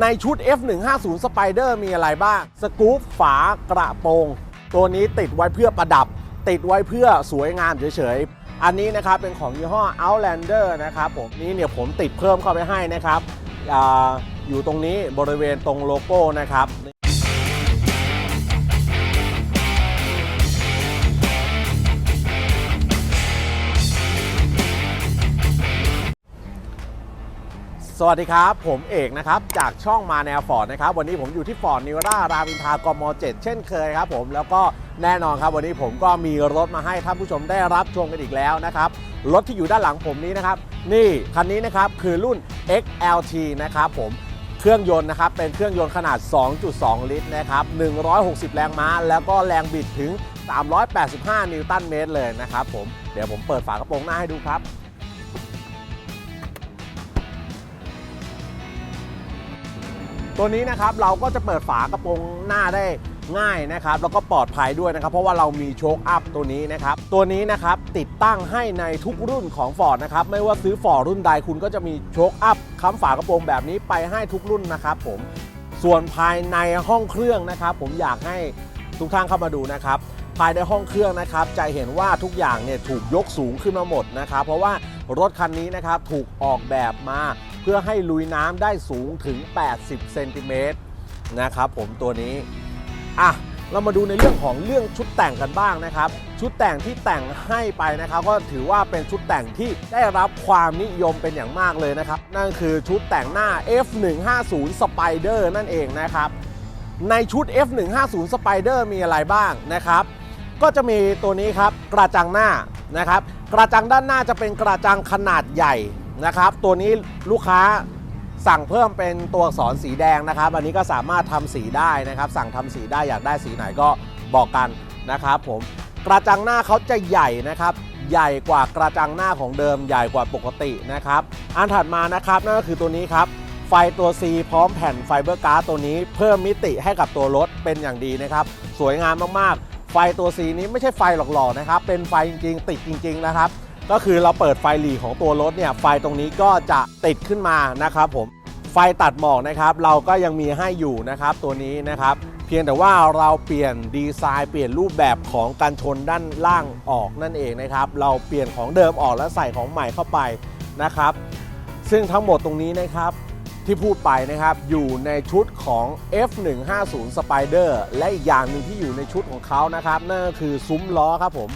ในชุด F150 Spider มีอะไรบ้าง สกู๊ปฝากระโปรง ตัวนี้ติดไว้เพื่อประดับ ติดไว้เพื่อสวยงามเฉยๆ อันนี้นะครับเป็นของยี่ห้อ Outlander นะครับผมนี่เนี่ยผมติดเพิ่มเข้าไปให้นะครับออยู่ตรงนี้บริเวณตรงโลโก้นะครับ สวัสดีครับ ผมเอกนะครับ จากช่องมาแนวฟอร์ดนะครับ วันนี้ผมอยู่ที่ฟอร์ดนิวรารามอินทรากม 7 เช่นเคยครับผมแล้วก็แน่นอนครับ วันนี้ผมก็มีรถมาให้ท่านผู้ชมได้รับชมกันอีกแล้วนะครับ รถที่อยู่ด้านหลังผมนี้นะครับ นี่คันนี้นะครับคือรุ่น XLT นะครับผมเครื่องยนต์นะครับเป็นเครื่องยนต์ขนาด 2.2 ลิตรนะครับ160 แรงม้า แล้วก็แรงบิดถึง 385 นิวตันเมตรเลยนะครับผมเดี๋ยวผมเปิดฝากระโปรงหน้าให้ดูครับ ตัวนี้นะครับเราก็จะเปิดฝากระโปรงหน้าได้ง่ายนะครับแล้วก็ปลอดภัยด้วยนะครับ เพราะว่าเรามีโชคอัพตัวนี้นะครับ ตัวนี้นะครับติดตั้งให้ในทุกรุ่นของ Ford นะครับไม่ว่าซื้อ Ford รุ่นใดคุณก็จะมีโชคอัพค้ำฝากระโปรงแบบนี้ไปให้ทุกรุ่นนะครับผมส่วนภายในห้องเครื่องนะครับ ผมอยากให้ทุกท่านเข้ามาดูนะครับ ภายในห้องเครื่องนะครับ จะเห็นว่าทุกอย่างเนี่ยถูกยกสูงขึ้นมาหมดนะครับ เพราะว่ารถคันนี้นะครับถูกออกแบบมา เพื่อให้ลุยน้ำได้สูงถึง 80 เซนติเมตรนะครับผมตัวนี้ อะ เรามาดูในเรื่องของเรื่องชุดแต่งกันบ้างนะครับ ชุดแต่งที่แต่งให้ไปนะครับ ก็ถือว่าเป็นชุดแต่งที่ได้รับความนิยมเป็นอย่างมากเลยนะครับ นั่นคือชุดแต่งหน้า F150 Spider นั่นเองนะครับ ในชุด F150 Spider มีอะไรบ้างนะครับก็จะมีตัวนี้ครับกระจังหน้านะครับ กระจังด้านหน้าจะเป็นกระจังขนาดใหญ่ นะครับ ตัวนี้ลูกค้าสั่งเพิ่มเป็นตัวอักษรสีแดงนะครับ อันนี้ก็สามารถทำสีได้นะครับ สั่งทำสีได้อยากได้สีไหนก็บอกกันนะครับ ผมกระจังหน้าเขาจะใหญ่นะครับ ใหญ่กว่ากระจังหน้าของเดิมใหญ่กว่าปกตินะครับ อันถัดมานะครับนั่นก็คือตัวนี้ครับไฟตัว C พร้อมแผ่นไฟเบอร์การ์ดตัวนี้ เพิ่มมิติให้กับตัวรถเป็นอย่างดีนะครับ สวยงามมากๆ ไฟตัว C นี้ไม่ใช่ไฟหลอกๆนะครับ เป็นไฟจริงๆ ติดจริง ๆ นะครับ ก็คือเราเปิดไฟหลีของตัวรถเนี่ยไฟตรงนี้ก็จะติดขึ้นมานะครับผมไฟตัดหมอกนะครับเราก็ยังมีให้อยู่นะครับตัวนี้นะครับ เพียงแต่ว่าเราเปลี่ยนดีไซน์เปลี่ยนรูปแบบของการชนด้านล่างออกนั่นเองนะครับ เราเปลี่ยนของเดิมออกแล้วใส่ของใหม่เข้าไปนะครับ ซึ่งทั้งหมดตรงนี้นะครับที่พูดไปนะครับอยู่ในชุดของ F150 Spider และอีกอย่างหนึ่งที่อยู่ในชุดของเขานะครับนั่นก็คือซุ้มล้อครับผม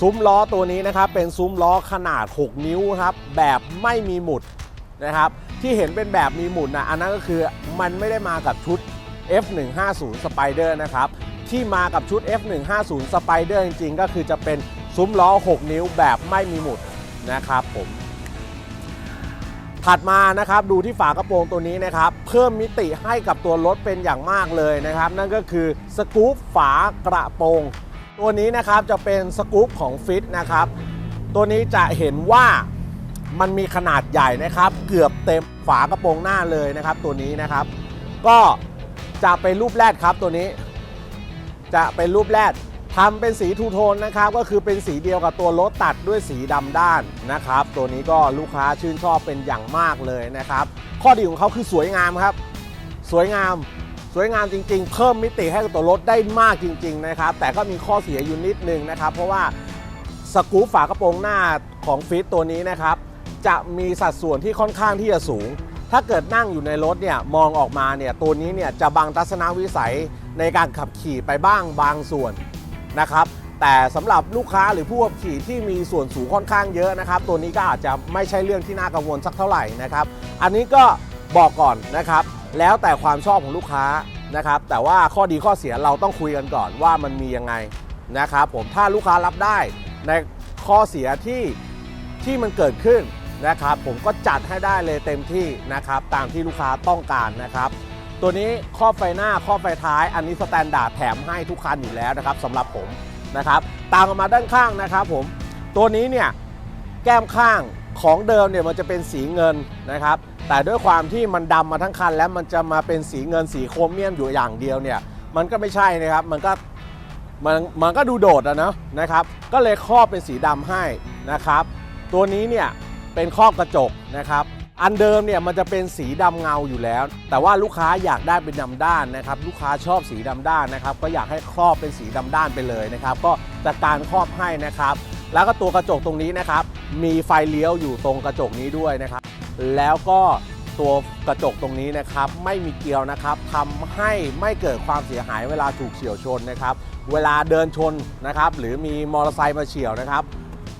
ซุ้มล้อตัวนี้นะครับเป็นซุ้มล้อขนาด 6 นิ้วครับแบบไม่มีหมุดนะครับที่เห็นเป็นแบบมีหมุดนะอันนั้นก็คือมันไม่ได้มากับชุด F150 Spider นะครับที่มากับชุด F150 Spider จริงๆ ก็คือจะเป็นซุ้มล้อ 6 นิ้วแบบไม่มีหมุดนะครับผมถัดมานะครับดูที่ฝากระโปรงตัวนี้นะครับ เพิ่มมิติให้กับตัวรถเป็นอย่างมากเลยนะครับ นั่นก็คือสกู๊ปฝากระโปรง ตัวนี้นะครับจะเป็นสกู๊ปของฟิตนะครับ ตัวนี้จะเห็นว่ามันมีขนาดใหญ่นะครับ เกือบเต็มฝากระโปรงหน้าเลยนะครับ ตัวนี้นะครับ ก็จะเป็นรูปแรดครับตัวนี้ จะเป็นรูปแรดทำเป็นสีทูโทนนะครับ ก็คือเป็นสีเดียวกับตัวรถตัดด้วยสีดำด้านนะครับ ตัวนี้ก็ลูกค้าชื่นชอบเป็นอย่างมากเลยนะครับ ข้อดีของเขาคือสวยงามครับ สวยงาม สวยงามจริง ๆ เพิ่มมิติให้กับตัวรถได้มากจริง ๆ นะครับ แต่ก็มีข้อเสียอยู่นิดนึงนะครับ เพราะว่าสกรูปฝากระโปรงหน้าของฟิตตัวนี้นะครับ จะมีสัดส่วนที่ค่อนข้างที่จะสูง ถ้าเกิดนั่งอยู่ในรถเนี่ยมองออกมาเนี่ยตัวนี้เนี่ยจะบังทัศนวิสัยในการขับขี่ไปบ้างบางส่วนนะครับ แต่สำหรับลูกค้าหรือผู้ขับขี่ที่มีส่วนสูงค่อนข้างเยอะนะครับ ตัวนี้ก็อาจจะไม่ใช่เรื่องที่น่ากังวลสักเท่าไหร่นะครับ อันนี้ก็บอกก่อนนะครับ แล้วแต่ความชอบของลูกค้านะครับ แต่ว่าข้อดีข้อเสียเราต้องคุยกันก่อนว่ามันมียังไงนะครับผมถ้าลูกค้ารับได้ในข้อเสียที่ที่มันเกิดขึ้นนะครับ ผมก็จัดให้ได้เลยเต็มที่นะครับ ตามที่ลูกค้าต้องการนะครับ ตัวนี้ครอบไฟหน้าครอบไฟท้าย อันนี้สแตนดาร์ดแถมให้ทุกคันอยู่แล้วนะครับสำหรับผมนะครับตามมาด้านข้างนะครับ ผมตัวนี้เนี่ยแก้มข้างของเดิมเนี่ยมันจะเป็นสีเงินนะครับ แต่ด้วยความที่มันดำมาทั้งคัน แล้วมันจะมาเป็นสีเงินสีโครเมียมอยู่อย่างเดียวเนี่ย มันก็ไม่ใช่นะครับ มันก็มันมันก็ดูโดดอะเนะนะครับ ก็เลยครอบเป็นสีดำให้นะครับ ตัวนี้เนี่ยเป็นครอบกระจกนะครับ อันเดิมเนี่ยมันจะเป็นสีดำเงาอยู่แล้ว แต่ว่าลูกค้าอยากได้เป็นดำด้านนะครับ ลูกค้าชอบสีดำด้านนะครับ ก็อยากให้ครอบเป็นสีดำด้านไปเลยนะครับ ก็จัดการครอบให้นะครับ แล้วก็ตัวกระจกตรงนี้นะครับ มีไฟเลี้ยวอยู่ตรงกระจกนี้ด้วยนะครับ แล้วก็ตัวกระจกตรงนี้นะครับ ไม่มีเกลียวนะครับทำให้ไม่เกิดความเสียหายเวลาถูกเฉียวชนนะครับ เวลาเดินชนนะครับ หรือมีมอเตอร์ไซค์มาเฉียวนะครับ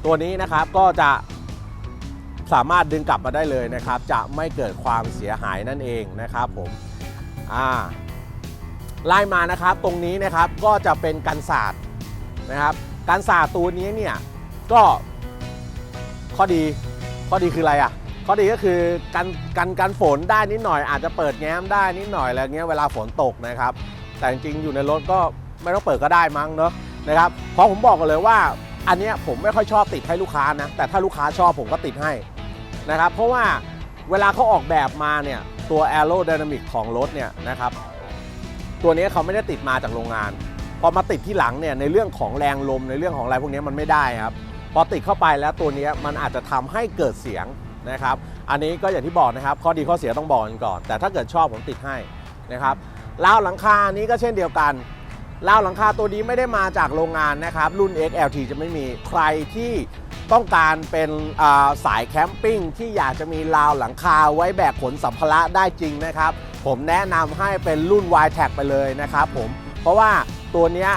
ตัวนี้นะครับก็จะสามารถดึงกลับมาได้เลยนะครับ จะไม่เกิดความเสียหายนั่นเองนะครับผมอ่าไล่มานะครับตรงนี้นะครับก็จะเป็นกันศาสตร์นะครับกันศาสตร์ตัวนี้เนี่ยก็ข้อดีข้อดีคืออะไรอะ ข้อดีก็คือกันกันกันฝนได้นิดหน่อยอาจจะเปิดแง้มได้นิดหน่อยอะไรเงี้ยเวลาฝนตกนะครับ แต่จริงๆอยู่ในรถก็ไม่ต้องเปิดก็ได้มั้งเนอะนะครับเพราะผมบอกกันเลยว่า อันเนี้ยผมไม่ค่อยชอบติดให้ลูกค้านะแต่ถ้าลูกค้าชอบผมก็ติดให้นะครับเพราะว่าเวลาเขาออกแบบมาเนี่ยตัว aerodynamic ของรถเนี่ยนะครับตัวนี้เขาไม่ได้ติดมาจากโรงงาน พอมาติดที่หลังเนี่ยในเรื่องของแรงลมในเรื่องของอะไรพวกนี้มันไม่ได้ครับพอติดเข้าไปแล้วตัวนี้มันอาจจะทำให้เกิดเสียง นะครับ อันนี้ก็อย่างที่บอกนะครับ ข้อดีข้อเสียต้องบอกกันก่อน แต่ถ้าเกิดชอบผมติดให้นะครับราวหลังคานี้ก็เช่นเดียวกันราวหลังคาตัวนี้ไม่ได้มาจากโรงงานนะครับ รุ่น XLT จะไม่มีใครที่ต้องการเป็นาสายแคมปิ้งที่อยากจะมีราวหลังคาไว้แบกขนสัมภาระได้จริงนะครับ ผมแนะนำให้เป็นรุ่น y t a g ไปเลยนะครับผม เพราะว่าตัวนี้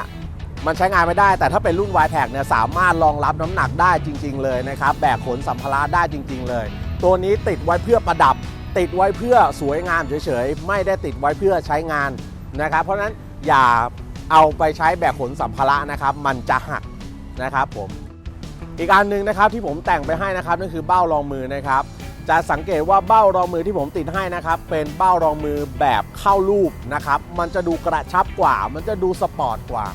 มันใช้งานไม่ได้ แต่ถ้าเป็นรุ่น y t a g เนี่ยสามารถรองรับน้ำหนักได้จริง ๆ เลยนะครับแบกขนสัมภาระได้จริง ๆ เลย ตัวนี้ติดไว้เพื่อประดับ ติดไว้เพื่อสวยงามเฉยๆ ไม่ได้ติดไว้เพื่อใช้งานนะครับเพราะฉะนั้นอย่าเอาไปใช้แบกขนสัมภาระนะครับมันจะหักนะครับผมอีกอันหนึ่งนะครับที่ผมแต่งไปให้นะครับนั่นคือเบ้ารองมือนะครับจะสังเกตว่าเบ้ารองมือที่ผมติดให้นะครับ เป็นเบ้ารองมือแบบเข้ารูปนะครับ มันจะดูกระชับกว่า มันจะดูสปอร์ตกว่า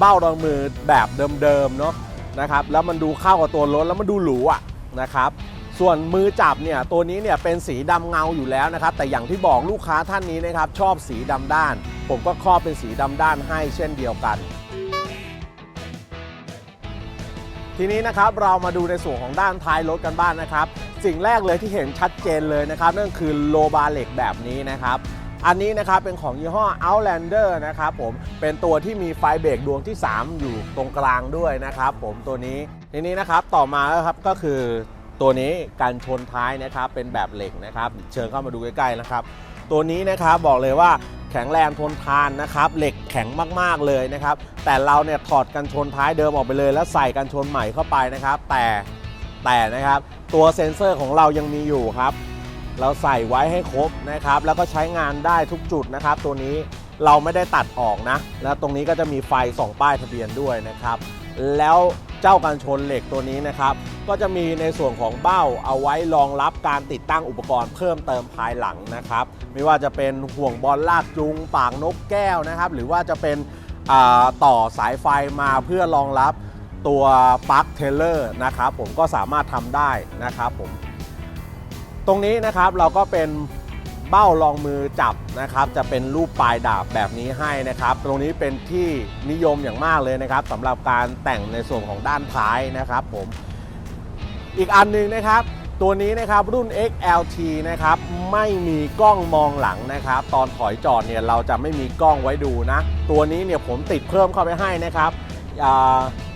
เบ้ารองมือแบบเดิมๆเนาะนะครับแล้วมันดูเข้ากับตัวรถแล้วมันดูหรูอะนะครับส่วนมือจับเนี่ยตัวนี้เนี่ยเป็นสีดำเงาอยู่แล้วนะครับ แต่อย่างที่บอกลูกค้าท่านนี้นะครับชอบสีดำด้าน ผมก็ครอบเป็นสีดำด้านให้เช่นเดียวกัน ทีนี้นะครับเรามาดูในส่วนของด้านท้ายรถกันบ้างนะครับ สิ่งแรกเลยที่เห็นชัดเจนเลยนะครับนั่นคือโลบาเหล็กแบบนี้นะครับ อันนี้นะครับเป็นของยี่ห้อ Outlander นะครับผมเป็นตัวที่มีไฟเบรกดวงที่ 3 อยู่ตรงกลางด้วยนะครับผมตัวนี้ทีนี้นะครับต่อมาแล้วครับก็คือตัวนี้การชนท้ายนะครับเป็นแบบเหล็กนะครับ เชิญเข้ามาดูใกล้ๆนะครับ ตัวนี้นะครับบอกเลยว่าแข็งแรงทนทานนะครับ เหล็กแข็งมากๆเลยนะครับ แต่เราเนี่ยถอดกันชนท้ายเดิมออกไปเลย แล้วใส่กันชนใหม่เข้าไปนะครับ แต่แต่นะครับ ตัวเซ็นเซอร์ของเรายังมีอยู่ครับ เราใส่ไว้ให้ครบนะครับ แล้วก็ใช้งานได้ทุกจุดนะครับ ตัวนี้เราไม่ได้ตัดออกนะ แล้วตรงนี้ก็จะมีไฟส่องป้ายทะเบียนด้วยนะครับ แล้วเจ้ากันชนเหล็กตัวนี้นะครับ ก็จะมีในส่วนของเบ้าเอาไว้รองรับการติดตั้งอุปกรณ์เพิ่มเติมภายหลังนะครับ ไม่ว่าจะเป็นห่วงบอลลากจูงปากนกแก้วนะครับ หรือว่าจะเป็นต่อสายไฟมาเพื่อรองรับตัวปลั๊กเทเลอร์นะครับ ผมก็สามารถทำได้นะครับผม ตรงนี้นะครับเราก็เป็นเบ้ารองมือจับนะครับ จะเป็นรูปปลายดาบแบบนี้ให้นะครับ ตรงนี้เป็นที่นิยมอย่างมากเลยนะครับสำหรับการแต่งในส่วนของด้านท้ายนะครับผมอีกอันหนึงนะครับตัวนี้นะครับรุ่น XLT นะครับไม่มีกล้องมองหลังนะครับ ตอนถอยจอดเนี่ยเราจะไม่มีกล้องไว้ดูนะ ตัวนี้เนี่ยผมติดเพิ่มเข้าไปให้นะครับอ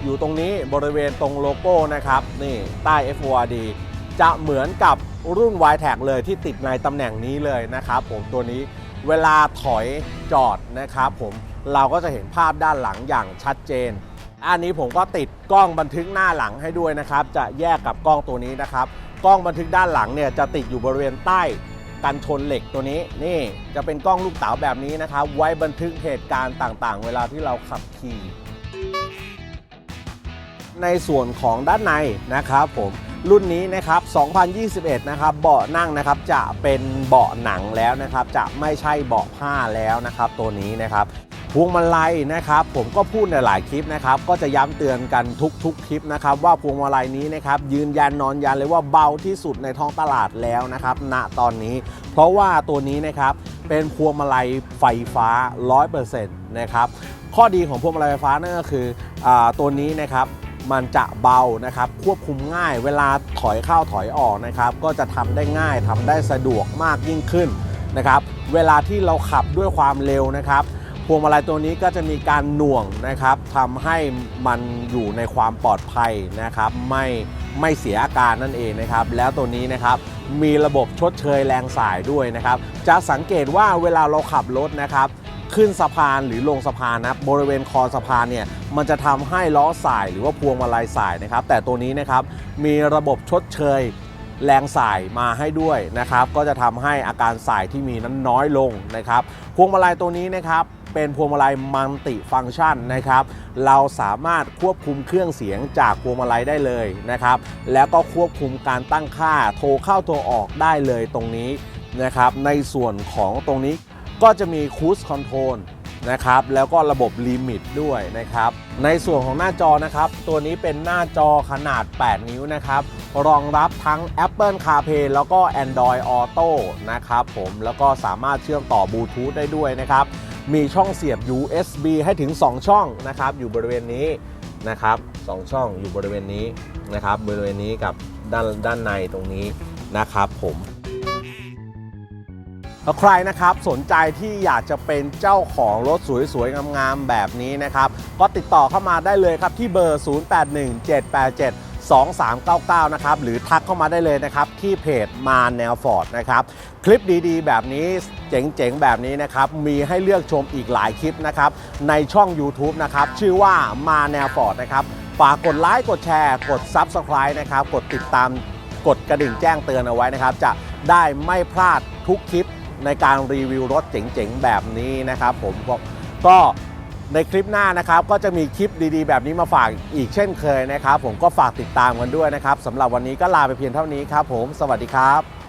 อยู่ตรงนี้บริเวณตรงโลโก้นะครับนี่ใต้ FORD จะเหมือนกับรุ่น y t a g เลยที่ติดในตำแหน่งนี้เลยนะครับผมตัวนี้เวลาถอยจอดนะครับผมเราก็จะเห็นภาพด้านหลังอย่างชัดเจน อันนี้ผมก็ติดกล้องบันทึกหน้าหลังให้ด้วยนะครับ จะแยกกับกล้องตัวนี้นะครับ กล้องบันทึกด้านหลังเนี่ยจะติดอยู่บริเวณใต้กันชนเหล็กตัวนี้นี่จะเป็นกล้องลูกเต๋าแบบนี้นะครับ ไว้บันทึกเหตุการณ์ต่างๆ เวลาที่เราขับขี่ในส่วนของด้านในนะครับผม รุ่นนี้นะครับ 2021 นะครับ เบาะนั่งนะครับ จะเป็นเบาะหนังแล้วนะครับ จะไม่ใช่เบาะผ้าแล้วนะครับ ตัวนี้นะครับพวงมาลัยนะครับ ผมก็พูดในหลายคลิปนะครับ ก็จะย้ำเตือนกันทุกๆคลิปนะครับ ว่าพวงมาลัยนี้นะครับ ยืนยันนอนยันเลยว่าเบาที่สุดในท้องตลาดแล้วนะครับ ณตอนนี้ เพราะว่าตัวนี้นะครับเป็นพวงมาลัยไฟฟ้า 100%นะครับข้อดีของพวงมาลัยไฟฟ้านั่นก็คืออตัวนี้นะครับ มันจะเบานะครับ ควบคุมง่ายเวลาถอยเข้าถอยออกนะครับ ก็จะทำได้ง่ายทำได้สะดวกมากยิ่งขึ้นนะครับ เวลาที่เราขับด้วยความเร็วนะครับพวงมาลัยตัวนี้ก็จะมีการหน่วงนะครับทำให้มันอยู่ในความปลอดภัยนะครับ ไม่ไม่เสียอาการนั่นเองนะครับ แล้วตัวนี้นะครับมีระบบชดเชยแรงสายด้วยนะครับ จะสังเกตว่าเวลาเราขับรถนะครับ ขึ้นสะพานหรือลงสะพานนะบริเวณคอสะพานเนี่ยมันจะทำให้ล้อสายหรือว่าพวงมาลัยสายนะครับ แต่ตัวนี้นะครับมีระบบชดเชยแรงสายมาให้ด้วยนะครับ ก็จะทำให้อาการสายที่มีนั้นน้อยลงนะครับ พวงมาลัยตัวนี้นะครับเป็นพวงมาลัยมัลติฟังก์ชันนะครับ เราสามารถควบคุมเครื่องเสียงจากพวงมาลัยได้เลยนะครับ แล้วก็ควบคุมการตั้งค่าโทรเข้าโทรออกได้เลยตรงนี้นะครับ ในส่วนของตรงนี้ ก็จะมีคูสคอนโทรลนะครับแล้วก็ระบบลิมิตด้วยนะครับ ในส่วนของหน้าจอนะครับ ตัวนี้เป็นหน้าจอขนาด 8 นิ้วนะครับ รองรับทั้ง Apple CarPlay แล้วก็ Android Auto นะครับผมแล้วก็สามารถเชื่อมต่อบลูทูธได้ด้วยนะครับ มีช่องเสียบ USB ให้ถึง 2 ช่องนะครับ อยู่บริเวณนี้นะครับสองช่องอยู่บริเวณนี้นะครับ บริเวณนี้กับด้านด้านในตรงนี้นะครับผม แล้วใครนะครับสนใจที่อยากจะเป็นเจ้าของรถสวยๆงามๆแบบนี้นะครับ ก็ติดต่อเข้ามาได้เลยครับที่เบอร์ 0817872399 นะครับ หรือทักเข้ามาได้เลยนะครับ ที่เพจมาแนวฟอร์ดนะครับ คลิปดีๆ แบบนี้เจ๋งๆ แบบนี้นะครับ มีให้เลือกชมอีกหลายคลิปนะครับ ในช่อง YouTube นะครับ ชื่อว่ามาแนวฟอร์ดนะครับฝากกดไลค์กดแชร์ กด Subscribe นะครับ กดติดตามกดกระดิ่งแจ้งเตือนเอาไว้นะครับ จะได้ไม่พลาดทุกคลิป ในการรีวิวรถเจ๋งๆ แบบนี้นะครับผมก็ในคลิปหน้านะครับ ก็จะมีคลิปดีๆ แบบนี้มาฝากอีกเช่นเคยนะครับ ผมก็ฝากติดตามกันด้วยนะครับสำหรับวันนี้ก็ลาไปเพียงเท่านี้ครับ ผม สวัสดีครับ